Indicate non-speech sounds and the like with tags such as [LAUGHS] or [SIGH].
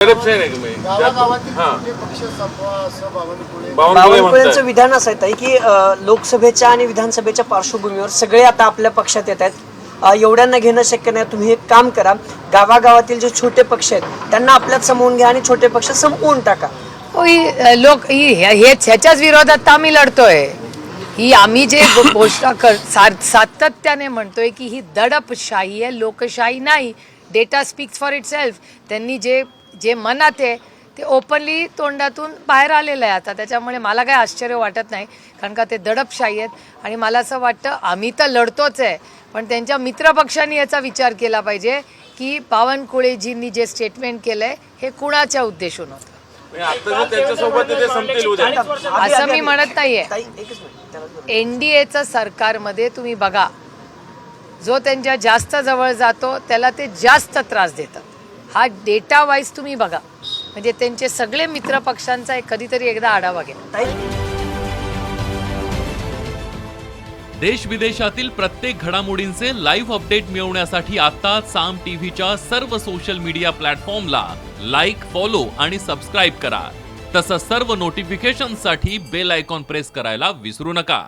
गरीबशाही नाही तुम्ही. गावागावातील हां. छोटे पक्ष संपवा असं बावनकुळे बावनकुळे बावनकुळेंचं विधान असं आहे की अ, लोकसभेच्या आणि विधानसभेच्या पार्श्वभूमीवर सगळे आता आपल्या पक्षात येत आहेत. अ, एवढ्यांना घेणं शक्य नाही. तुम्ही एक काम करा. गावागावातील जे छोटे पक्ष आहेत त्यांना आपल्यात सामावून घ्या आणि छोटे पक्ष संपवून टाका. हो, ही अ, लोक ही हे- ह्याच्याच विरोधात तर आम्ही लढतोय. ही आम्ही जे [LAUGHS] घोषणा कर सातत्याने म्हणतोय की ही दडपशाही आहे लोकशाही नाही. Data speaks for itself त्यांनी जे जे मनात आहे ते ओपनली तोंडातून बाहेर आलेलं आहे आता. त्याच्यामुळे मला काही आश्चर्य वाटत नाही कारण का ते दडपशाही आहेत. आणि मला असं वाटतं आम्ही तर लढतोच आहे पण त्यांच्या मित्रपक्षांनी याचा विचार केला पाहिजे की बावनकुळेजींनी जे स्टेटमेंट केलं आहे हे कुणाच्या उद्देशून होतं? म्हणजे असं मी म्हणत नाहीये. ताई, एकच मिनिट त्यालाच बोला. एन डी एचं सरकारमध्ये तुम्ही बघा जो त्यांच्या जास्त जवळ जातो त्याला ते जास्त त्रास देतात. हा डेटा वाईज तुम्ही बघा. म्हणजे त्यांचे सगळे मित्र पक्षांचा एक कधीतरी एकदा आढावा घ्या. ताई? देश विदेशातील प्रत्येक घडामोडींचे लाईव्ह अपडेट मिळवण्यासाठी आता साम टीव्हीच्या सर्व सोशल मीडिया प्लॅटफॉर्मला लाईक फॉलो आणि सबस्क्राईब करा. तसंच सर्व नोटिफिकेशनसाठी बेल आयकॉन प्रेस करायला विसरू नका.